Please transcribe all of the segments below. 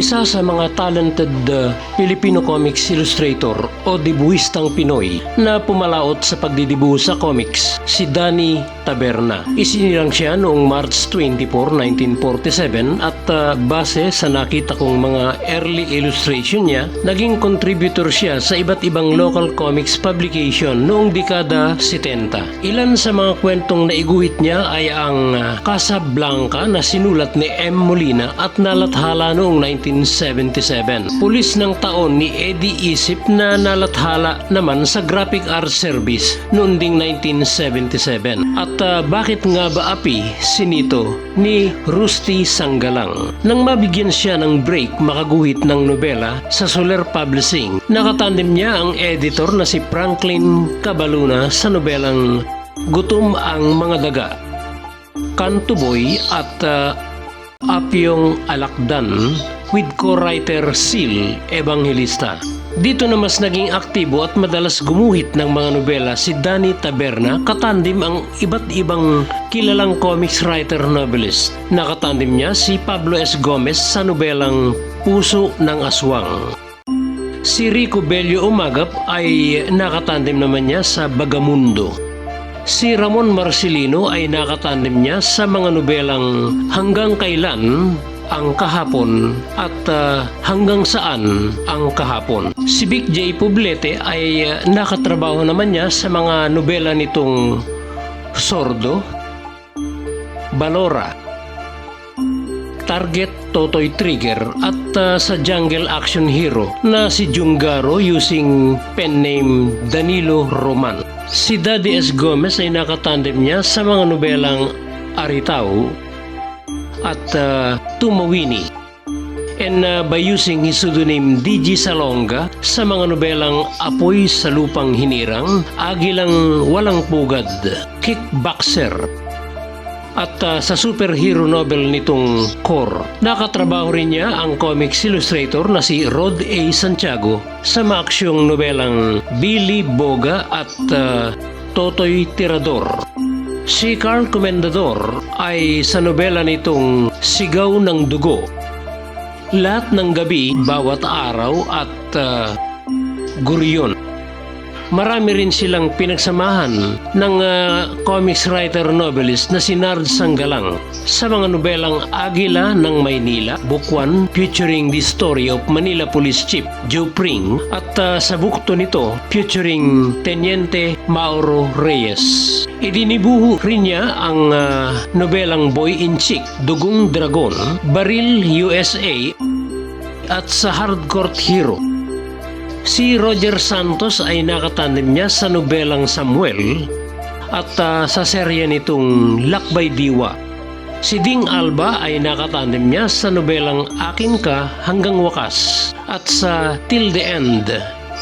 Isa sa mga talented uh, Filipino comics illustrator o dibuhistang Pinoy na pumalaot sa pagdidibuho sa comics, si Danny Taberna. Isinilang siya noong March 24, 1947 at uh, base sa nakita kong mga early illustration niya, naging contributor siya sa iba't ibang local comics publication noong dekada 70. Ilan sa mga kwentong naiguhit niya ay ang uh, Casablanca na sinulat ni M. Molina at nalathala noong 1977. Pulis ng taon ni Eddie Isip na nalathala naman sa Graphic Art Service noong ding 1977. At uh, bakit nga ba api sinito ni Rusty Sanggalang? Nang mabigyan siya ng break makaguhit ng nobela sa Soler Publishing, nakatandem niya ang editor na si Franklin Cabaluna sa nobelang Gutom ang mga daga. Kantuboy at uh, Apyong Alakdan with co-writer Sil Evangelista. Dito na mas naging aktibo at madalas gumuhit ng mga nobela si Danny Taberna katandim ang iba't ibang kilalang comics writer novelist. Nakatandim niya si Pablo S. Gomez sa nobelang Puso ng Aswang. Si Rico Bello Umagap ay nakatandem naman niya sa Bagamundo. Si Ramon Marcelino ay nakatandem niya sa mga nobelang Hanggang Kailan ang Kahapon at ah, Hanggang Saan ang Kahapon. Si Vic J. Poblete ay ah, nakatrabaho naman niya sa mga nobela nitong Sordo, Balora, Target Totoy Trigger at uh, sa Jungle Action Hero na si Jungaro using pen name Danilo Roman. Si Daddy S. Gomez ay nakatandem niya sa mga nobelang Aritao at uh, Tumawini and uh, by using his pseudonym DG Salonga sa mga nobelang Apoy sa Lupang Hinirang, Agilang Walang Pugad, Kickboxer, at uh, sa superhero novel nitong Core. Nakatrabaho rin niya ang comics illustrator na si Rod A. Santiago sa maaksyong nobelang Billy Boga at uh, Totoy Tirador. Si Carl Comendador ay sa nobela nitong Sigaw ng Dugo. Lahat ng gabi, bawat araw at uh, Guryon. Marami rin silang pinagsamahan ng ah, comics writer novelist na si Nard Sanggalang sa mga nobelang Agila ng Maynila, Book 1 featuring the story of Manila Police Chief Joe Pring at ah, sa bukto nito featuring Teniente Mauro Reyes. Idinibuho rin niya ang ah, nobelang Boy in Chick, Dugong Dragon, Baril USA at sa Hardcore Hero. Si Roger Santos ay nakatandem niya sa nobelang Samuel at ah, sa serye nitong Lakbay Diwa. Si Ding Alba ay nakatandem niya sa nobelang Akin Ka Hanggang Wakas at sa Till the End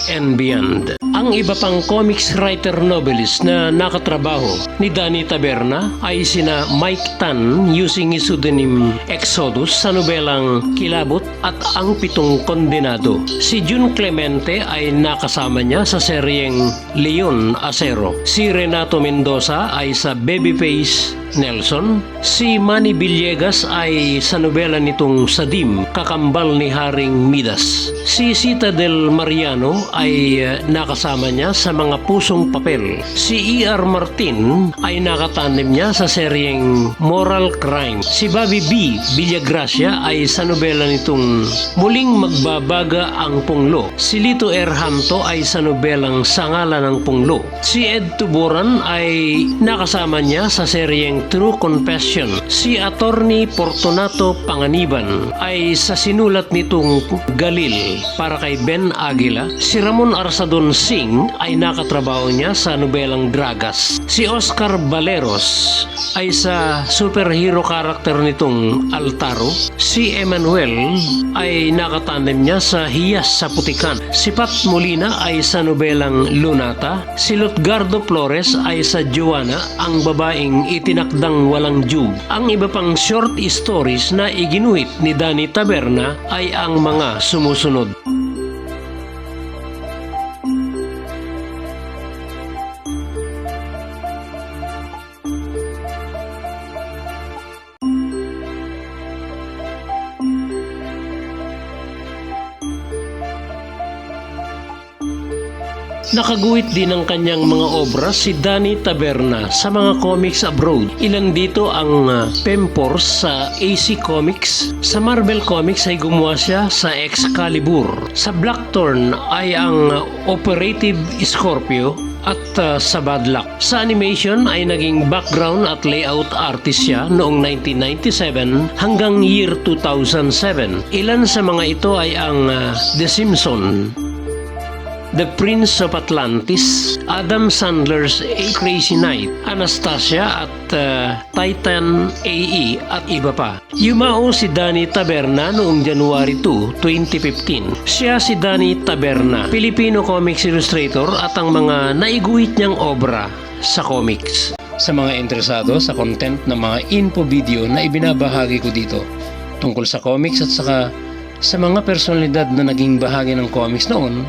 and Beyond. Ang iba pang comics writer novelist na nakatrabaho ni Danny Taberna ay sina Mike Tan using his pseudonym Exodus sa nobelang Kilabot at Ang Pitong Kondenado. Si June Clemente ay nakasama niya sa seryeng Leon Acero. Si Renato Mendoza ay sa Babyface Nelson. Si Manny Villegas ay sa nobela nitong Sadim, Kakambal ni Haring Midas. Si Sita del Mariano ay eh, nakasama niya sa mga pusong papel. Si E.R. Martin ay nakatandem niya sa seryeng Moral Crime. Si Bobby B. Villagracia ay sa nobela nitong Muling Magbabaga ang Punglo. Si Lito Erhamto ay sa nobelang Sangala ng Punglo. Si Ed Tuburan ay nakasama niya sa seryeng True Confession. Si Attorney Fortunato Panganiban ay sa sinulat nitong Galil para kay Ben Aguila. Si Ramon Arsadon Singh ay nakatrabaho niya sa nobelang Dragas. Si Oscar Valeros ay sa superhero karakter nitong Altaro. Si Emmanuel ay nakatandem niya sa Hiyas sa Putikan. Si Pat Molina ay sa nobelang Lunata. Si Lutgardo Flores ay sa Joanna, ang babaeng itinakdang walang jug. Ang iba pang short stories na iginuhit ni Danny Taberna ay ang mga sumusunod. Nakaguhit din ng kanyang mga obra si Danny Taberna sa mga comics abroad. Ilan dito ang uh, sa AC Comics. Sa Marvel Comics ay gumawa siya sa Excalibur. Sa Blackthorn ay ang uh, Operative Scorpio at uh, sa Bad Luck. Sa animation ay naging background at layout artist siya noong 1997 hanggang year 2007. Ilan sa mga ito ay ang uh, The Simpson, The Prince of Atlantis, Adam Sandler's A Crazy Night, Anastasia at uh, Titan AE at iba pa. Yumao si Danny Taberna noong January 2, 2015. Siya si Danny Taberna, Filipino comics illustrator at ang mga naiguhit niyang obra sa comics. Sa mga interesado sa content ng mga info video na ibinabahagi ko dito tungkol sa comics at saka sa mga personalidad na naging bahagi ng comics noon,